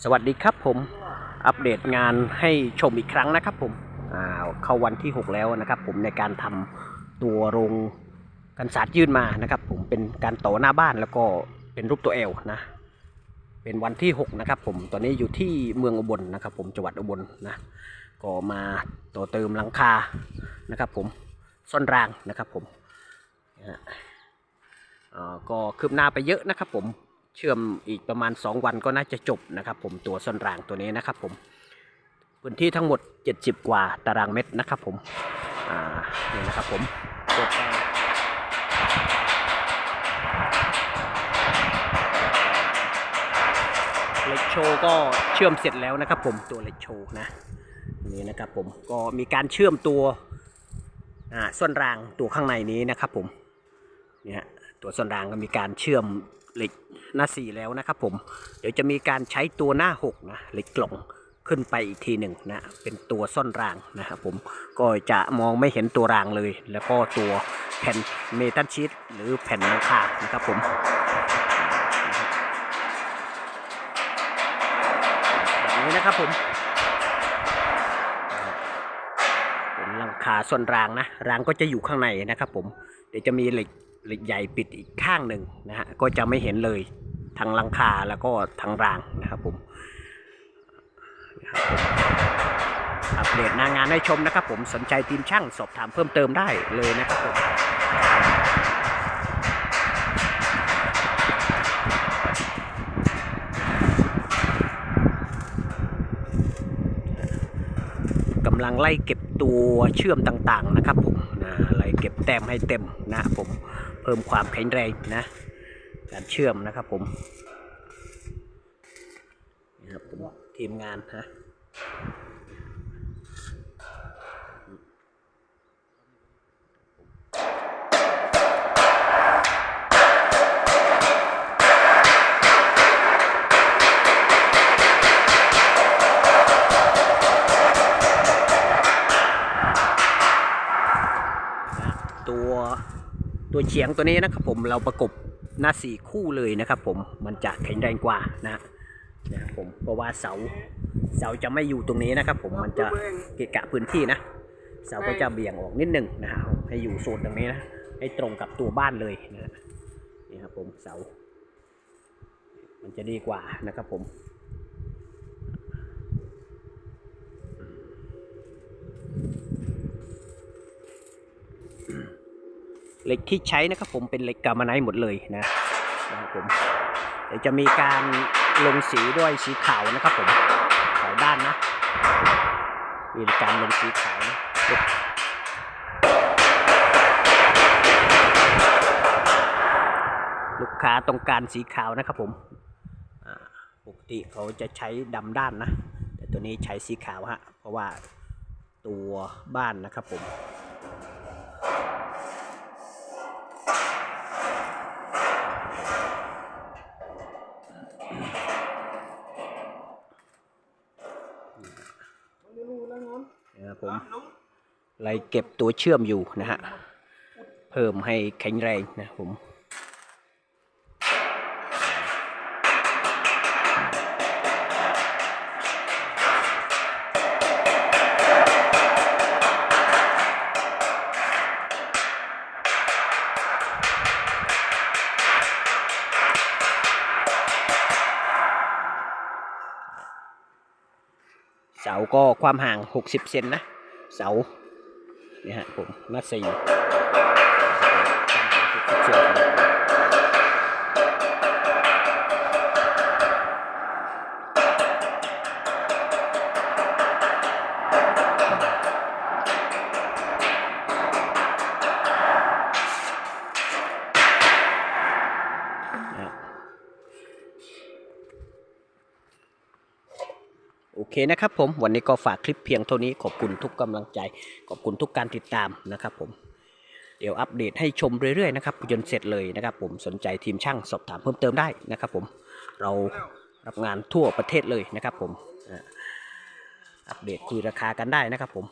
สวัสดีครับผมอัปเดตงานให้ชมอีกครั้งนะครับผมเข้าวันที่ 6 แล้วนะครับ ผมในการทำตัวโรงกันศาสตร์ยื่นมานะครับ ผมเป็นการต่อหน้าบ้านแล้วก็เป็นรูปตัวเอลนะ เป็นวันที่ 6 นะครับ ผมตอนนี้อยู่ที่เมืองอุบลนะครับ ผมจังหวัดอุบลนะก็มาต่อเติมหลังคานะครับ ผมซ่อนรางนะครับ ผมก็คืบหน้าไปเยอะนะครับ ผม เชื่อมอีกประมาณ 2 วันก็น่าจะจบนะครับ ผมตัวส้นรางตัวนี้นะครับ ผมพื้นที่ทั้งหมด 70 กว่าตารางเมตรนะครับ ผมอ่านี่นะครับผมตัวแปเล็กโชก็เชื่อมเสร็จแล้วนะครับ ผมตัวเล็กโชนะนี่นะครับผมก็มีการเชื่อมตัวอ่าส้นรางตัวข้างในนี้นะครับ ผมเนี่ยตัวส้นรางก็มีการเชื่อม เหล็กหน้าสี่แล้วนะครับผม เดี๋ยวจะมีการใช้ตัวหน้าหกนะเหล็กกล่องขึ้นไปอีกทีหนึ่งนะ เป็นตัวซ่อนรางนะครับผม ก็จะมองไม่เห็นตัวรางเลย แล้วก็ตัวแผ่นเมทัลชีตหรือแผ่นหลังคานะครับผมแบบนี้นะครับผมเป็นหลังคาส่วนรางนะ รางก็จะอยู่ข้างในนะครับผม เดี๋ยวจะมีเหล็กเหล็ก ใหญ่ปิดอีกข้างหนึ่งนะฮะก็จะไม่เห็นเลยทั้งลังคาแล้วก็ทั้งรางนะครับผมอัปเดตหน้างานให้ชมนะครับผมสนใจทีมช่างสอบถามเพิ่มเติมได้เลยนะครับผมกำลังไล่เก็บตัวเชื่อมต่างๆนะครับผมนะไล่เก็บแต้มให้เต็มนะครับผม เพิ่มความแข็งแรงนะการเชื่อมนะครับผมนี่ครับผมทีมงานนะตัว ตัวเฉียงตัวนี้นะครับผมเราประกบหน้าสี่คู่เลยนะครับผมมันจะแข็งแรงกว่านะนะครับผมเพราะว่าเสาเสาจะไม่อยู่ตรงนี้นะครับ ผมมันจะเกะกะพื้นที่นะ เสาก็จะเบี่ยงออกนิดนึงนะฮะให้อยู่โซนตรงนี้นะให้ตรงกับตัวบ้านเลยนะนี่ครับผมเสา มันจะดีกว่านะครับผม เหล็กที่ใช้นะครับผมเป็นเหล็กกามาไนท์หมดเลยนะนะครับผมเดี๋ยวจะมีการลงสีด้วยสีขาวนะครับผมขาวด้านนะมีการลงสีขาวนะลูกค้าต้องการสีขาวนะครับผมปกติเขาจะใช้ดำด้านนะ แต่ตัวนี้ใช้สีขาวฮะเพราะว่าตัวบ้านนะครับผม นะครับ ผมไล่เก็บตัวเชื่อมอยู่นะฮะ เพิ่มให้แข็งแรงนะผมเสาก็ความห่าง 60 เซนนะ เสาเนี่ยฮะผมมาสี่ เคนะครับผมวันนี้ก็ฝากคลิปเพียงเท่านี้ขอบคุณทุกกำลังใจ ขอบคุณทุกการติดตามนะครับผมเดี๋ยวอัปเดตให้ชมเรื่อยๆนะครับจนเสร็จเลยนะครับผมสนใจทีมช่างสอบถามเพิ่มเติมได้นะครับผมเรารับงานทั่วประเทศเลยนะครับผมอัปเดตคุยราคากันได้นะครับผม